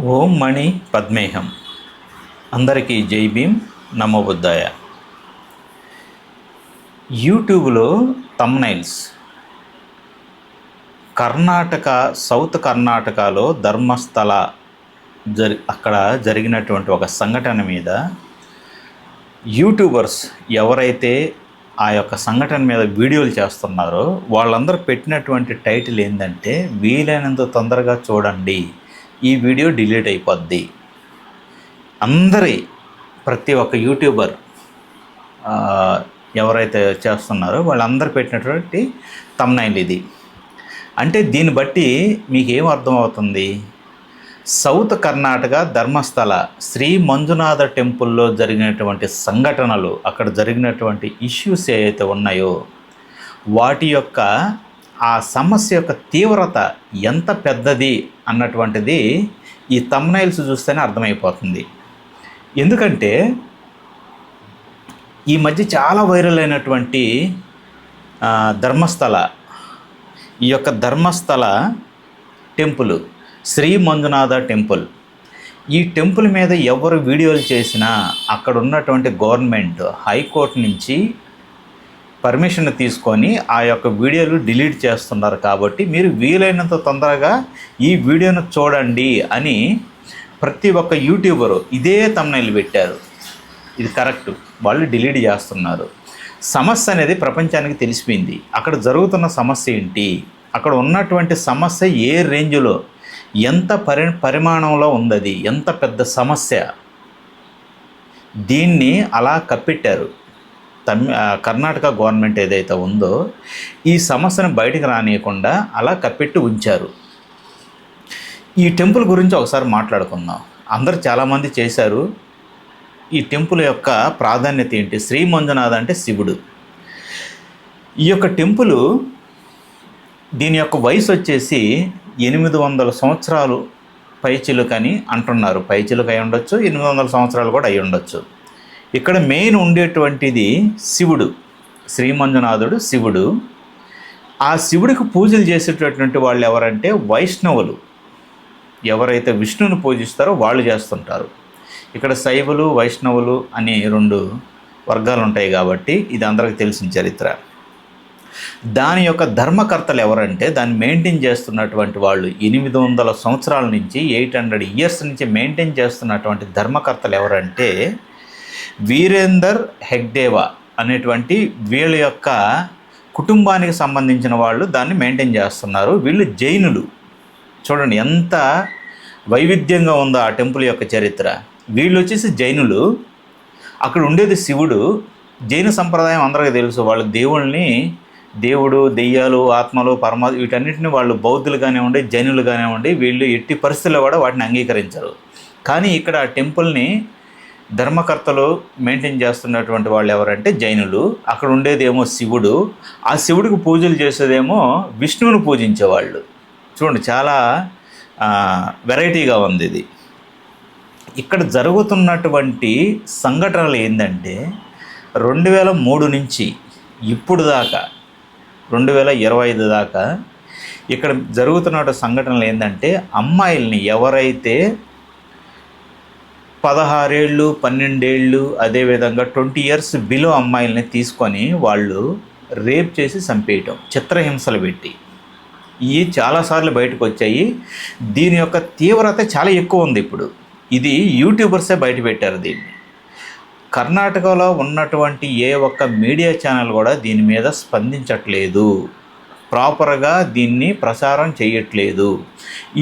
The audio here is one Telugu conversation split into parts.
ఓం మణి పద్మేహం. అందరికీ జై భీమ్. నమో బుద్ధాయ. యూట్యూబ్లో తమ్నైల్స్. కర్ణాటక సౌత్ కర్ణాటకలో ధర్మస్థల జరి అక్కడ జరిగినటువంటి ఒక సంఘటన మీద యూట్యూబర్స్ ఎవరైతే ఆ యొక్క సంఘటన మీద వీడియోలు చేస్తున్నారో వాళ్ళందరూ పెట్టినటువంటి టైటిల్ ఏంటంటే వీలైనంత తొందరగా చూడండి. ఈ వీడియో డిలీట్ అయిపోద్ది. అందరి ప్రతి ఒక్క యూట్యూబర్ ఎవరైతే చేస్తున్నారో వాళ్ళందరూ పెట్టినటువంటి తమ్నైల్ ఇది. అంటే దీన్ని బట్టి మీకు ఏం అర్థమవుతుంది? సౌత్ కర్ణాటక ధర్మస్థల శ్రీ మంజునాథ టెంపుల్లో జరిగినటువంటి సంఘటనలు అక్కడ జరిగినటువంటి ఇష్యూస్ ఏవైతే ఉన్నాయో వాటి యొక్క ఆ సమస్య యొక్క తీవ్రత ఎంత పెద్దది అన్నటువంటిది ఈ తమ్నైల్స్ చూస్తేనే అర్థమైపోతుంది. ఎందుకంటే ఈ మధ్య చాలా వైరల్ అయినటువంటి ధర్మస్థల ఈ యొక్క ధర్మస్థల టెంపుల్ శ్రీ మంజునాథ టెంపుల్. ఈ టెంపుల్ మీద ఎవరు వీడియోలు చేసినా అక్కడ ఉన్నటువంటి గవర్నమెంట్ హైకోర్టు నుంచి పర్మిషన్ తీసుకొని ఆ యొక్క వీడియోలు డిలీట్ చేస్తున్నారు కాబట్టి మీరు వీలైనంత తొందరగా ఈ వీడియోను చూడండి అని ప్రతి ఒక్క యూట్యూబరు ఇదే తమ్నైల్ పెట్టారు. ఇది కరెక్ట్ వాళ్ళు డిలీట్ చేస్తున్నారు. సమస్య అనేది ప్రపంచానికి తెలిసిపోయింది. అక్కడ జరుగుతున్న సమస్య ఏంటి? అక్కడ ఉన్నటువంటి సమస్య ఏ రేంజ్లో? ఎంత పరి పరిమాణంలో ఉందది? ఎంత పెద్ద సమస్య? దీన్ని అలా కప్పెట్టారు. తమి కర్ణాటక గవర్నమెంట్ ఏదైతే ఉందో ఈ సమస్యను బయటికి రానియకుండా అలా కప్పెట్టి ఉంచారు. ఈ టెంపుల్ గురించి ఒకసారి మాట్లాడుకుందాం. అందరు చాలామంది చేశారు. ఈ టెంపుల్ యొక్క ప్రాధాన్యత ఏంటి? శ్రీ మంజునాథ అంటే శివుడు. ఈ యొక్క టెంపుల్ దీని యొక్క వయసు వచ్చేసి ఎనిమిది వందల సంవత్సరాలు పైచిలుకని అంటున్నారు. పైచిలుక అయి ఉండొచ్చు ఎనిమిది వందల సంవత్సరాలు కూడా అయి ఉండొచ్చు. ఇక్కడ మెయిన్ ఉండేటువంటిది శివుడు శ్రీమంజునాథుడు శివుడు. ఆ శివుడికి పూజలు చేసేటటువంటి వాళ్ళు ఎవరంటే వైష్ణవులు. ఎవరైతే విష్ణువుని పూజిస్తారో వాళ్ళు చేస్తుంటారు. ఇక్కడ శైవులు వైష్ణవులు అని రెండు వర్గాలు ఉంటాయి కాబట్టి ఇది అందరికీ తెలిసిన చరిత్ర. దాని యొక్క ధర్మకర్తలు ఎవరంటే దాన్ని మెయింటైన్ చేస్తున్నటువంటి వాళ్ళు ఎనిమిది వందల సంవత్సరాల నుంచి ఎయిట్ హండ్రెడ్ ఇయర్స్ నుంచి మెయింటైన్ చేస్తున్నటువంటి ధర్మకర్తలు ఎవరంటే వీరేందర్ హెగ్డేవా అనేటువంటి వీళ్ళ యొక్క కుటుంబానికి సంబంధించిన వాళ్ళు దాన్ని మెయింటైన్ చేస్తున్నారు. వీళ్ళు జైనులు. చూడండి ఎంత వైవిధ్యంగా ఉందో ఆ టెంపుల్ యొక్క చరిత్ర. వీళ్ళు వచ్చేసి జైనులు. అక్కడ ఉండేది శివుడు. జైన సంప్రదాయం అందరికీ తెలుసు. వాళ్ళు దేవుళ్ళని దేవుడు దెయ్యాలు ఆత్మలు పరమా వీటన్నిటిని వాళ్ళు బౌద్ధులు కానివ్వండి జైనులు కానివ్వండి వీళ్ళు ఎట్టి పరిస్థితుల్లో కూడా వాటిని అంగీకరించరు. కానీ ఇక్కడ ఆ టెంపుల్ని ధర్మకర్తలు మెయింటైన్ చేస్తున్నటువంటి వాళ్ళు ఎవరంటే జైనులు. అక్కడ ఉండేదేమో శివుడు. ఆ శివుడికి పూజలు చేసేదేమో విష్ణువుని పూజించేవాళ్ళు. చూడండి చాలా వెరైటీగా ఉంది ఇది. ఇక్కడ జరుగుతున్నటువంటి సంఘటనలు ఏంటంటే రెండు వేల మూడు నుంచి ఇప్పుడు దాకా రెండు వేల ఇరవై ఐదు దాకా ఇక్కడ జరుగుతున్న సంఘటనలు ఏంటంటే అమ్మాయిల్ని ఎవరైతే పదహారేళ్ళు పన్నెండేళ్ళు అదేవిధంగా ట్వంటీ ఇయర్స్ బిలో అమ్మాయిల్ని తీసుకొని వాళ్ళు రేప్ చేసి చంపేయటం చిత్రహింసలు పెట్టి. ఇవి చాలాసార్లు బయటకు వచ్చాయి దీని యొక్క తీవ్రత చాలా ఎక్కువ ఉంది ఇప్పుడు. ఇది యూట్యూబర్సే బయట పెట్టారు దీన్ని. కర్ణాటకలో ఉన్నటువంటి ఏ ఒక్క మీడియా ఛానల్ కూడా దీని మీద స్పందించట్లేదు. ప్రాపర్గా దీన్ని ప్రసారం చేయట్లేదు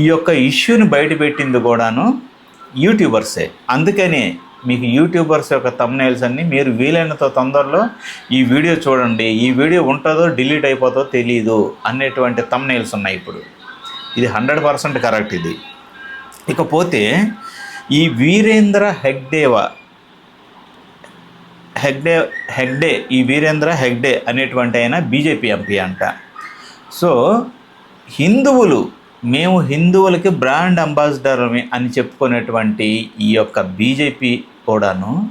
ఈ యొక్క ఇష్యూని బయటపెట్టింది కూడాను యూట్యూబర్సే. అందుకనే మీకు యూట్యూబర్స్ యొక్క తమ్నైల్స్ అన్నీ మీరు వీలైనంత తొందరలో ఈ వీడియో చూడండి. ఈ వీడియో ఉంటుందో డిలీట్ అయిపోతుందో తెలియదు అనేటువంటి తమ్నైల్స్ ఉన్నాయి ఇప్పుడు. ఇది హండ్రెడ్ పర్సెంట్ కరెక్ట్ ఇది. ఇకపోతే ఈ వీరేంద్ర హెగ్డేవా హెగ్డే హెగ్డే ఈ వీరేంద్ర హెగ్డే అనేటువంటి ఆయన బీజేపీ ఎంపీ అంట. సో హిందువులు మేము హిందువులకి బ్రాండ్ అంబాసిడర్మే అని చెప్పుకునేటువంటి ఈ యొక్క బీజేపీ కూడాను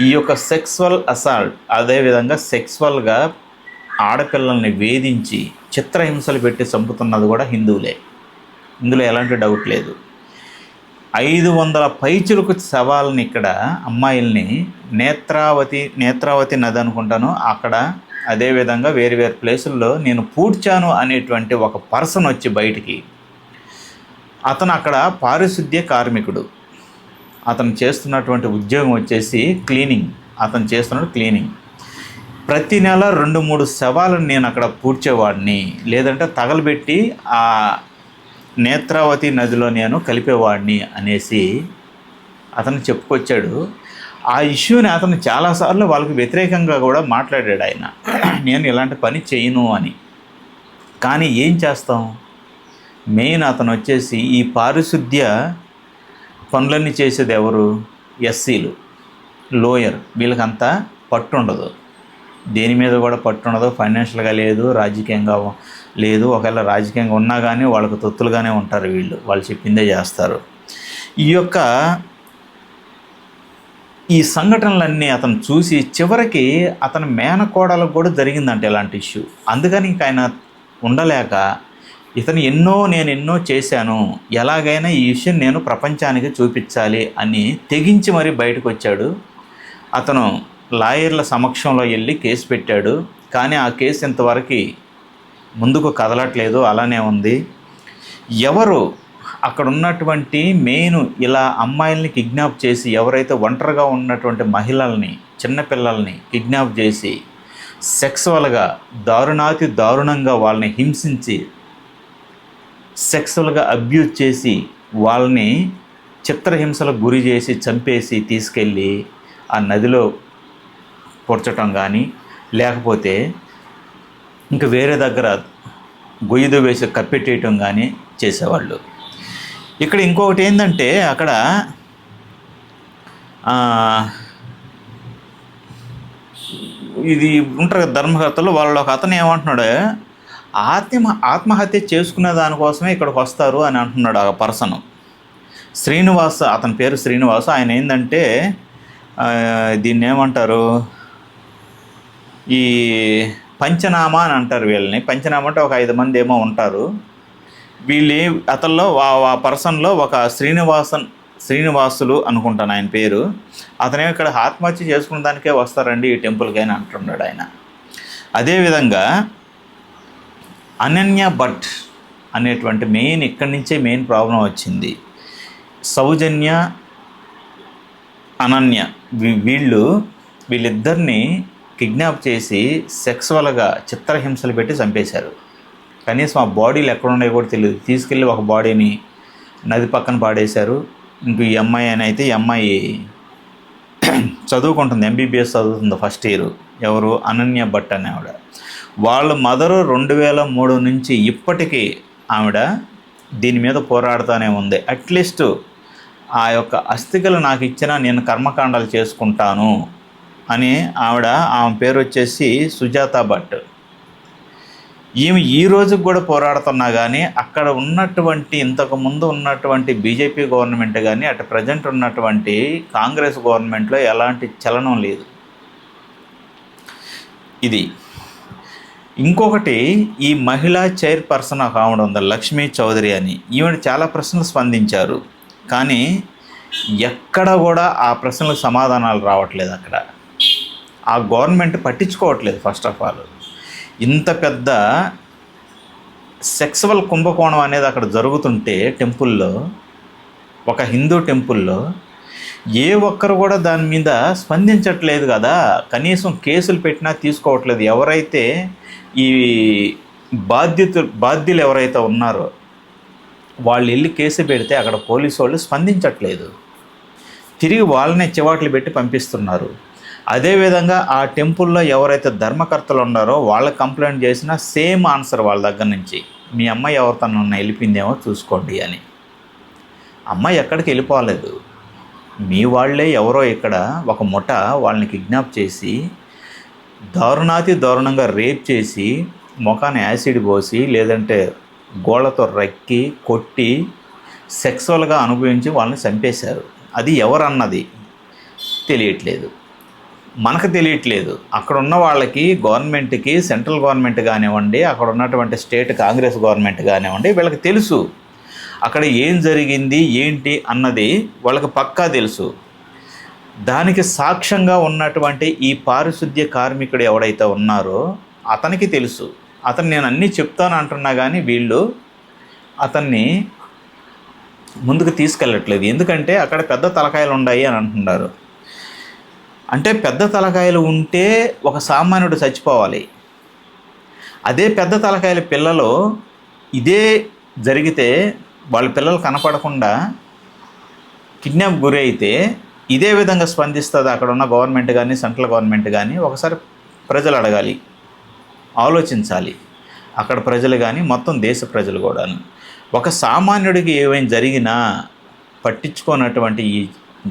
ఈ యొక్క సెక్స్వల్ అసాల్ట్ అదేవిధంగా సెక్స్వల్గా ఆడపిల్లల్ని వేధించి చిత్రహింసలు పెట్టి చంపుతున్నది కూడా హిందువులే. ఇందులో ఎలాంటి డౌట్ లేదు. ఐదు వందల పైచులకు శవాలని ఇక్కడ అమ్మాయిల్ని నేత్రావతి నేత్రావతి నది అనుకుంటాను అక్కడ అదేవిధంగా వేరు వేరు ప్లేసుల్లో నేను పూడ్చాను అనేటువంటి ఒక పర్సన్ వచ్చి బయటికి. అతను అక్కడ పారిశుద్ధ్య కార్మికుడు. అతను చేస్తున్నటువంటి ఉద్యోగం వచ్చేసి క్లీనింగ్. అతను చేస్తున్నాడు క్లీనింగ్. ప్రతి నెల రెండు మూడు శవాలను నేను అక్కడ పూడ్చేవాడిని. లేదంటే తగలబెట్టి ఆ నేత్రావతి నదిలో నేను కలిపేవాడిని అనేసి అతను చెప్పుకొచ్చాడు. ఆ ఇష్యూని అతను చాలాసార్లు వాళ్ళకి వ్యతిరేకంగా కూడా మాట్లాడాడు ఆయన. నేను ఇలాంటి పని చేయను అని. కానీ ఏం చేస్తాం? మెయిన్ అతను వచ్చేసి ఈ పారిశుద్ధ్య పనులన్నీ చేసేది ఎవరు? ఎస్సీలు. లోయర్. వీళ్ళకంతా పట్టుండదు. దేని మీద కూడా పట్టు ఉండదు ఫైనాన్షియల్గా లేదు రాజకీయంగా లేదు. ఒకవేళ రాజకీయంగా ఉన్నా కానీ వాళ్ళకు తొత్తులుగానే ఉంటారు వీళ్ళు. వాళ్ళు చెప్పిందే చేస్తారు. ఈ యొక్క ఈ సంఘటనలన్నీ అతను చూసి చివరికి అతని మేనకోడలకు కూడా జరిగిందంట ఇలాంటి ఇష్యూ. అందుకని ఇంక ఆయన ఉండలేక ఇతను ఎన్నో నేను ఎన్నో చేశాను ఎలాగైనా ఈ విషయం నేను ప్రపంచానికి చూపించాలి అని తెగించి మరీ బయటకు వచ్చాడు అతను లాయర్ల సమక్షంలో వెళ్ళి కేసు పెట్టాడు. కానీ ఆ కేసు ఇంతవరకు ముందుకు కదలట్లేదు అలానే ఉంది. ఎవరు అక్కడ ఉన్నటువంటి మెయిన్ ఇలా అమ్మాయిల్ని కిడ్నాప్ చేసి ఎవరైతే ఒంటరిగా ఉన్నటువంటి మహిళల్ని చిన్నపిల్లల్ని కిడ్నాప్ చేసి సెక్సువల్గా దారుణాతి దారుణంగా వాళ్ళని హింసించి సెక్సువల్గా అబ్యూజ్ చేసి వాళ్ళని చిత్రహింసలకు గురి చేసి చంపేసి తీసుకెళ్ళి ఆ నదిలో పొడ్చటం కానీ లేకపోతే ఇంకా వేరే దగ్గర గొయ్యిదో వేసి కప్పెట్టేయటం కానీ చేసేవాళ్ళు. ఇక్కడ ఇంకొకటి ఏంటంటే అక్కడ ఇది ఉంటారు కదా ధర్మకర్తలు వాళ్ళు ఒక అతను ఏమంటున్నాడు ఆత్మ ఆత్మహత్య చేసుకునే దానికోసమే ఇక్కడికి వస్తారు అని అంటున్నాడు ఆ పర్సన్. శ్రీనివాస్ అతని పేరు శ్రీనివాస్ ఆయన ఏంటంటే దీన్ని ఏమంటారు ఈ పంచనామా అని అంటారు వీళ్ళని. పంచనామా అంటే ఒక ఐదు మంది ఏమో ఉంటారు. వీళ్ళు అతల్లో ఆ పర్సన్లో ఒక శ్రీనివాసన్ శ్రీనివాసులు అనుకుంటాను ఆయన పేరు. అతనే ఇక్కడ ఆత్మహత్య చేసుకున్న దానికే వస్తారండి ఈ టెంపుల్కి అని అంటున్నాడు ఆయన. అదేవిధంగా అనన్య భట్ అనేటువంటి మెయిన్ ఇక్కడి నుంచే మెయిన్ ప్రాబ్లం వచ్చింది. సౌజన్య అనన్య వీళ్ళు వీళ్ళిద్దరిని కిడ్నాప్ చేసి సెక్సువల్గా చిత్రహింసలు పెట్టి చంపేశారు. కనీసం ఆ బాడీలు ఎక్కడ ఉన్నాయో కూడా తెలియదు. తీసుకెళ్ళి ఒక బాడీని నది పక్కన పాడేశారు. ఇంక ఈ అమ్మాయి అని అయితే ఈ అమ్మాయి చదువుకుంటుంది. ఎంబీబీఎస్ చదువుతుంది ఫస్ట్ ఇయర్. ఎవరు? అనన్య భట్ అనే ఆవిడ. వాళ్ళ మదరు రెండు వేల మూడు నుంచి ఇప్పటికీ ఆవిడ దీని మీద పోరాడుతూనే ఉంది. అట్లీస్ట్ ఆ యొక్క అస్థికలు నాకు ఇచ్చినా నేను కర్మకాండాలు చేసుకుంటాను అని ఆవిడ ఆమె పేరు వచ్చేసి సుజాత భట్. ఈమె ఈ రోజుకు కూడా పోరాడుతున్నా కానీ అక్కడ ఉన్నటువంటి ఇంతకు ముందు ఉన్నటువంటి బీజేపీ గవర్నమెంట్ కానీ అటు ప్రజెంట్ ఉన్నటువంటి కాంగ్రెస్ గవర్నమెంట్లో ఎలాంటి చలనం లేదు. ఇది. ఇంకొకటి ఈ మహిళా చైర్పర్సన్ ఒక ఆవిడ ఉంది లక్ష్మీ చౌదరి అని. ఈవిడ చాలా ప్రశ్నలు స్పందించారు. కానీ ఎక్కడ కూడా ఆ ప్రశ్నలకు సమాధానాలు రావట్లేదు అక్కడ. ఆ గవర్నమెంట్ పట్టించుకోవట్లేదు ఫస్ట్ ఆఫ్ ఆల్. ఇంత పెద్ద సెక్సువల్ కుంభకోణం అనేది అక్కడ జరుగుతుంటే టెంపుల్లో ఒక హిందూ టెంపుల్లో ఏ ఒక్కరు కూడా దాని మీద స్పందించట్లేదు కదా. కనీసం కేసులు పెట్టినా తీసుకోవట్లేదు. ఎవరైతే ఈ బాధ్యత బాధ్యులు ఎవరైతే ఉన్నారో వాళ్ళు వెళ్ళి కేసు పెడితే అక్కడ పోలీసు వాళ్ళు స్పందించట్లేదు. తిరిగి వాళ్ళనే చివాట్లు పెట్టి పంపిస్తున్నారు. అదేవిధంగా ఆ టెంపుల్లో ఎవరైతే ధర్మకర్తలు ఉన్నారో వాళ్ళ కంప్లైంట్ చేసినా సేమ్ ఆన్సర్ వాళ్ళ దగ్గర నుంచి మీ అమ్మాయి ఎవరు తను వెళ్ళిపోయిందేమో చూసుకోండి అని. అమ్మాయి ఎక్కడికి వెళ్ళిపోలేదు. మీ వాళ్ళే ఎవరో ఇక్కడ ఒక ముఠ వాళ్ళని కిడ్నాప్ చేసి దారుణాతి దారుణంగా రేప్ చేసి ముఖాన్ని యాసిడ్ పోసి లేదంటే గోళ్ళతో రక్కి కొట్టి సెక్సువల్గా అనుభవించి వాళ్ళని చంపేశారు. అది ఎవరన్నది తెలియట్లేదు. మనకు తెలియట్లేదు. అక్కడ ఉన్న వాళ్ళకి గవర్నమెంట్కి సెంట్రల్ గవర్నమెంట్ కానివ్వండి అక్కడ ఉన్నటువంటి స్టేట్ కాంగ్రెస్ గవర్నమెంట్ కానివ్వండి వీళ్ళకి తెలుసు. అక్కడ ఏం జరిగింది ఏంటి అన్నది వాళ్ళకి పక్కా తెలుసు. దానికి సాక్ష్యంగా ఉన్నటువంటి ఈ పారిశుద్ధ్య కార్మికుడు ఎవడైతే ఉన్నారో అతనికి తెలుసు. అతను నేను అన్నీ చెప్తాను అంటున్నా కానీ వీళ్ళు అతన్ని ముందుకు తీసుకెళ్ళట్లేదు. ఎందుకంటే అక్కడ పెద్ద తలకాయలు ఉన్నాయి అని అంటున్నారు. అంటే పెద్ద తలకాయలు ఉంటే ఒక సామాన్యుడు చచ్చిపోవాలి. అదే పెద్ద తలకాయల పిల్లలు ఇదే జరిగితే వాళ్ళ పిల్లలు కనపడకుండా కిడ్నాప్ గురి అయితే ఇదే విధంగా స్పందిస్తుంది అక్కడ ఉన్న గవర్నమెంట్ కానీ సెంట్రల్ గవర్నమెంట్ కానీ ఒకసారి ప్రజలు అడగాలి. ఆలోచించాలి. అక్కడ ప్రజలు కానీ మొత్తం దేశ ప్రజలు కూడా ఒక సామాన్యుడికి ఏమైనా జరిగినా పట్టించుకోనటువంటి ఈ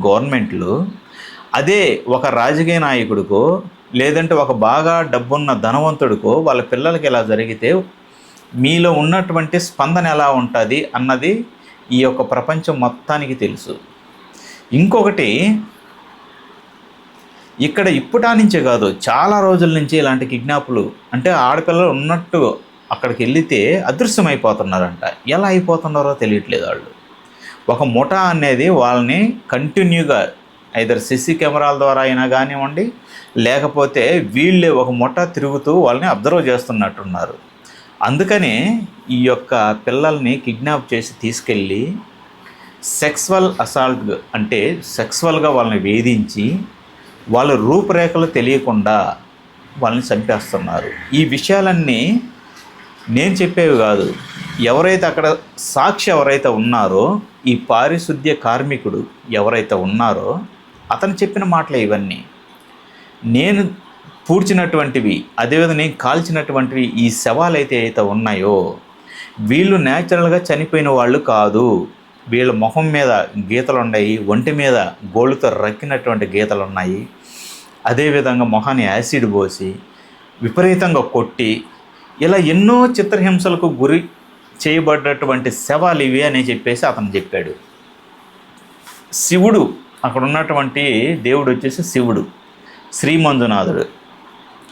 గవర్నమెంట్లు అదే ఒక రాజకీయ నాయకుడికో లేదంటే ఒక బాగా డబ్బున్న ధనవంతుడికో వాళ్ళ పిల్లలకి ఇలా జరిగితే మీలో ఉన్నటువంటి స్పందన ఎలా ఉంటుంది అన్నది ఈ యొక్క ప్రపంచం మొత్తానికి తెలుసు. ఇంకొకటి ఇక్కడ ఇప్పటా నుంచే కాదు చాలా రోజుల నుంచి ఇలాంటి కిడ్నాపులు అంటే ఆడపిల్లలు ఉన్నట్టు అక్కడికి వెళితే అదృశ్యమైపోతున్నారంట. ఎలా అయిపోతున్నారో తెలియట్లేదు వాళ్ళు. ఒక ముఠా అనేది వాళ్ళని కంటిన్యూగా ఐదర్ సిసి కెమెరాల ద్వారా అయినా కానివ్వండి లేకపోతే వీళ్ళే ఒక ముఠా తిరుగుతూ వాళ్ళని అబ్జర్వ్ చేస్తున్నట్టున్నారు. అందుకనే ఈ యొక్క పిల్లల్ని కిడ్నాప్ చేసి తీసుకెళ్ళి సెక్స్వల్ అసాల్ట్ అంటే సెక్స్వల్గా వాళ్ళని వేధించి వాళ్ళ రూపురేఖలు తెలియకుండా వాళ్ళని చంపేస్తున్నారు. ఈ విషయాలన్నీ నేను చెప్పేవి కాదు. ఎవరైతే అక్కడ సాక్షి ఎవరైతే ఉన్నారో ఈ పారిశుద్ధ్య కార్మికుడు ఎవరైతే ఉన్నారో అతను చెప్పిన మాటలే ఇవన్నీ. నేను పూడ్చినటువంటివి అదేవిధంగా నేను కాల్చినటువంటివి ఈ శవాలు అయితే అయితే ఉన్నాయో వీళ్ళు న్యాచురల్గా చనిపోయిన వాళ్ళు కాదు. వీళ్ళ ముఖం మీద గీతలు ఉన్నాయి ఒంటి మీద గోళ్ళుతో రక్కినటువంటి గీతలు ఉన్నాయి అదేవిధంగా మొహాన్ని యాసిడ్ పోసి విపరీతంగా కొట్టి ఇలా ఎన్నో చిత్రహింసలకు గురి చేయబడ్డటువంటి శవాలు ఇవి అని చెప్పేసి అతను చెప్పాడు. శివుడు అక్కడ ఉన్నటువంటి దేవుడు వచ్చేసి శివుడు శ్రీ మంజునాథుడు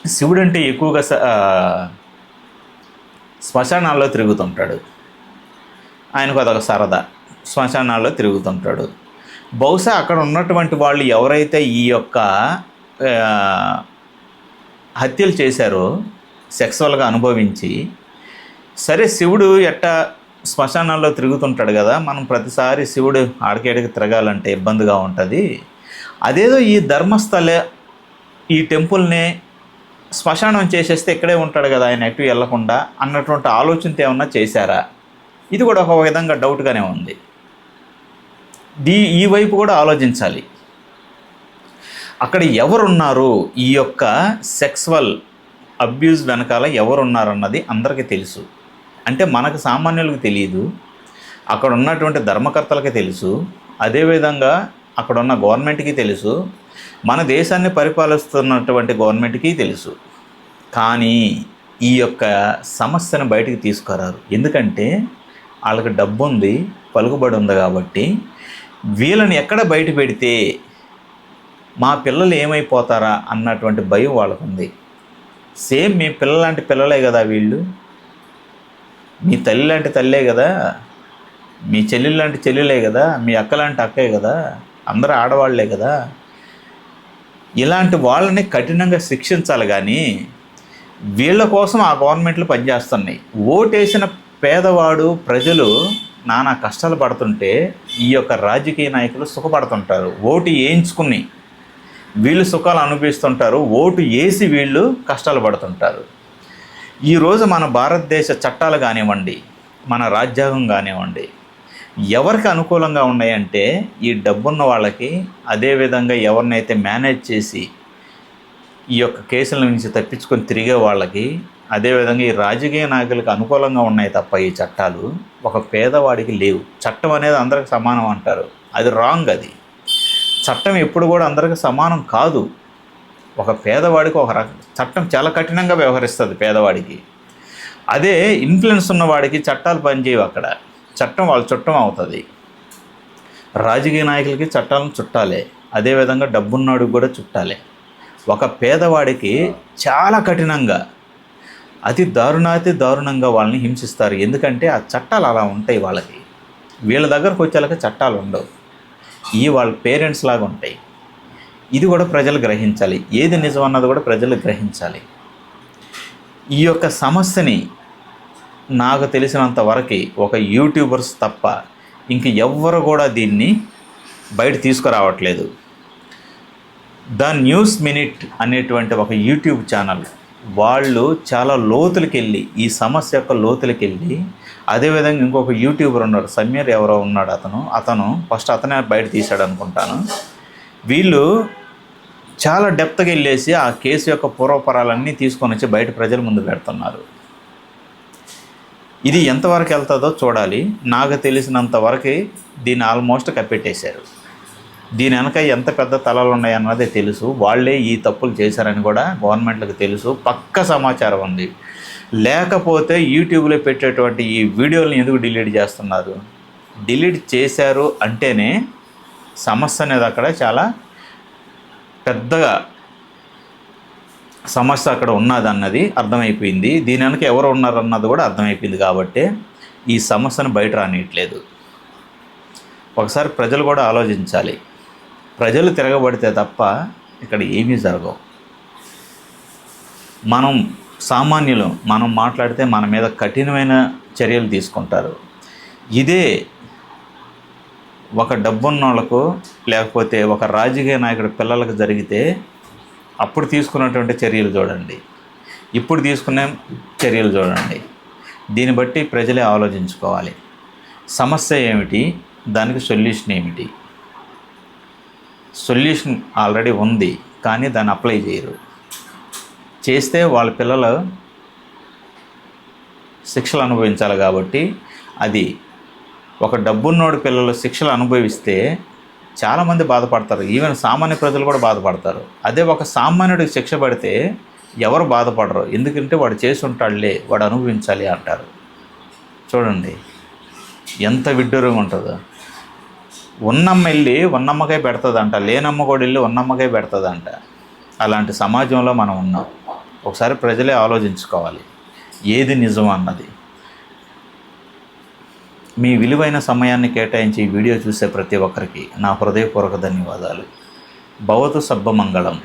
శివుడు అంటే ఎక్కువగా స- శ్మశానాల్లో తిరుగుతుంటాడు. ఆయనకు అదొక సరదా. శ్మశానాల్లో తిరుగుతుంటాడు. బహుశా అక్కడ ఉన్నటువంటి వాళ్ళు ఎవరైతే ఈ యొక్క హత్యలు చేశారో సెక్సువల్గా అనుభవించి సరే శివుడు ఎట్ట శ్మశానాల్లో తిరుగుతుంటాడు కదా మనం ప్రతిసారి శివుడు ఆడికేడికి తిరగాలంటే ఇబ్బందిగా ఉంటుంది. అదేదో ఈ ధర్మస్థల ఈ టెంపుల్ని శ్మశానం చేసేస్తే ఇక్కడే ఉంటాడు కదా ఆయన ఎటు వెళ్ళకుండా అన్నటువంటి ఆలోచనతో ఏమన్నా చేశారా? ఇది కూడా ఒక విధంగా డౌట్గానే ఉంది. దీ ఈ వైపు కూడా ఆలోచించాలి. అక్కడ ఎవరున్నారు? ఈ యొక్క సెక్స్వల్ అబ్యూస్ వెనకాల ఎవరున్నారన్నది అందరికీ తెలుసు. అంటే మనకు సామాన్యులకు తెలియదు అక్కడ ఉన్నటువంటి ధర్మకర్తలకి తెలుసు. అదేవిధంగా అక్కడ ఉన్న గవర్నమెంట్కి తెలుసు. మన దేశాన్ని పరిపాలిస్తున్నటువంటి గవర్నమెంట్కి తెలుసు. కానీ ఈ యొక్క సమస్యను బయటికి తీసుకురారు. ఎందుకంటే వాళ్ళకి డబ్బు ఉంది పలుకుబడి ఉంది కాబట్టి వీళ్ళని ఎక్కడ బయట పెడితే మా పిల్లలు ఏమైపోతారా అన్నటువంటి భయం వాళ్ళకుంది. సేమ్ మీ పిల్లలాంటి పిల్లలే కదా వీళ్ళు. మీ తల్లి లాంటి తల్లే కదా? మీ చెల్లెలు లాంటి చెల్లెలే కదా? మీ అక్క లాంటి అక్కే కదా? అందరూ ఆడవాళ్ళే కదా? ఇలాంటి వాళ్ళని కఠినంగా శిక్షించాలి కానీ వీళ్ళ కోసం ఆ గవర్నమెంట్లు పనిచేస్తున్నాయి. ఓటేసిన పేదవాడు ప్రజలు నానా కష్టాలు పడుతుంటే ఈ యొక్క రాజకీయ నాయకులు సుఖపడుతుంటారు. ఓటు వేయించుకుని వీళ్ళు సుఖాలు అనుభవిస్తుంటారు. ఓటు వేసి వీళ్ళు కష్టాలు పడుతుంటారు. ఈరోజు మన భారతదేశ చట్టాలు కానివ్వండి మన రాజ్యాంగం కానివ్వండి ఎవరికి అనుకూలంగా ఉన్నాయంటే ఈ డబ్బున్న వాళ్ళకి అదేవిధంగా ఎవరినైతే మేనేజ్ చేసి ఈ యొక్క కేసుల నుంచి తప్పించుకొని తిరిగే వాళ్ళకి అదేవిధంగా ఈ రాజకీయ నాయకులకు అనుకూలంగా ఉన్నాయి తప్ప ఈ చట్టాలు ఒక పేదవాడికి లేవు. చట్టం అనేది అందరికి సమానం అంటారు. అది రాంగ్ అది. చట్టం ఎప్పుడు కూడా అందరికి సమానం కాదు. ఒక పేదవాడికి ఒక రక చట్టం చాలా కఠినంగా వ్యవహరిస్తుంది పేదవాడికి. అదే ఇన్ఫ్లుయెన్స్ ఉన్నవాడికి చట్టాలు పనిచేయవు అక్కడ. చట్టం వాళ్ళ చుట్టం అవుతుంది. రాజకీయ నాయకులకి చట్టాలను చుట్టాలే. అదేవిధంగా డబ్బున్నవాడికి కూడా చుట్టాలే. ఒక పేదవాడికి చాలా కఠినంగా అతి దారుణాతి దారుణంగా వాళ్ళని హింసిస్తారు. ఎందుకంటే ఆ చట్టాలు అలా ఉంటాయి వాళ్ళకి. వీళ్ళ దగ్గరకు వచ్చేలాగా చట్టాలు ఉండవు. ఈ వాళ్ళ పేరెంట్స్ లాగా ఉంటాయి. ఇది కూడా ప్రజలు గ్రహించాలి. ఏది నిజం అన్నది కూడా ప్రజలు గ్రహించాలి. ఈ యొక్క సమస్యని నాకు తెలిసినంత వరకు ఒక యూట్యూబర్స్ తప్ప ఇంక ఎవ్వరు కూడా దీన్ని బయట తీసుకురావట్లేదు. ద న్యూస్ మినిట్ అనేటువంటి ఒక యూట్యూబ్ ఛానల్ వాళ్ళు చాలా లోతులకి వెళ్ళి ఈ సమస్య యొక్క లోతులకి వెళ్ళి అదేవిధంగా ఇంకొక యూట్యూబర్ ఉన్నాడు సమీర్ ఎవరో ఉన్నాడు అతను. అతను ఫస్ట్ అతనే బయట తీశాడు అనుకుంటాను. వీళ్ళు చాలా డెప్త్గా వెళ్ళేసి ఆ కేసు యొక్క పూర్వపరాలన్నీ తీసుకొని వచ్చి బయట ప్రజల ముందు పెడుతున్నారు. ఇది ఎంతవరకు వెళ్తుందో చూడాలి. నాకు తెలిసినంత వరకు దీన్ని ఆల్మోస్ట్ కప్పెట్టేశారు. దీని వెనక ఎంత పెద్ద తలలు ఉన్నాయన్నది తెలుసు. వాళ్ళే ఈ తప్పులు చేశారని కూడా గవర్నమెంట్లకు తెలుసు. పక్క సమాచారం ఉంది. లేకపోతే యూట్యూబ్లో పెట్టేటువంటి ఈ వీడియోలను ఎందుకు డిలీట్ చేస్తున్నారు? డిలీట్ చేశారు అంటేనే సమస్య అనేది అక్కడ చాలా పెద్దగా సమస్య అక్కడ ఉన్నది అన్నది అర్థమైపోయింది. దీని వెనక ఎవరు ఉన్నారన్నది కూడా అర్థమైపోయింది కాబట్టి ఈ సమస్యను బయట రానియట్లేదు. ఒకసారి ప్రజలు కూడా ఆలోచించాలి. ప్రజలు తిరగబడితే తప్ప ఇక్కడ ఏమీ జరగవు. మనం సామాన్యులు మనం మాట్లాడితే మన మీద కఠినమైన చర్యలు తీసుకుంటారు. ఇదే ఒక డబ్బున్న వాళ్ళకు లేకపోతే ఒక రాజకీయ నాయకుడి పిల్లలకు జరిగితే అప్పుడు తీసుకున్నటువంటి చర్యలు చూడండి. ఇప్పుడు తీసుకునే చర్యలు చూడండి. దీన్ని బట్టి ప్రజలే ఆలోచించుకోవాలి. సమస్య ఏమిటి? దానికి సొల్యూషన్ ఏమిటి? సొల్యూషన్ ఆల్రెడీ ఉంది కానీ దాన్ని అప్లై చేయరు. చేస్తే వాళ్ళ పిల్లలు శిక్షలు అనుభవించాలి కాబట్టి అది ఒక డబ్బున్నోడి పిల్లలు శిక్షలు అనుభవిస్తే చాలామంది బాధపడతారు. ఈవెన్ సామాన్య ప్రజలు కూడా బాధపడతారు. అదే ఒక సామాన్యుడికి శిక్ష పడితే ఎవరు బాధపడరు. ఎందుకంటే వాడు చేసి ఉంటాడులే వాడు అనుభవించాలి అంటారు. చూడండి ఎంత విడ్డూరంగా ఉంటుందో. ఉన్నమ్మ వెళ్ళి ఉన్నమ్మకే పెడుతుందంట. లేనమ్మ కూడా వెళ్ళి ఉన్నమ్మకే పెడుతుందంట. అలాంటి సమాజంలో మనం ఉన్నాం. ఒకసారి ప్రజలే ఆలోచించుకోవాలి. ఏది నిజం అన్నది. మీ విలువైన సమయాన్ని కేటాయించి ఈ వీడియో చూసే ప్రతి ఒక్కరికి నా హృదయపూర్వక ధన్యవాదాలు. భవతు సబ్బమంగళం.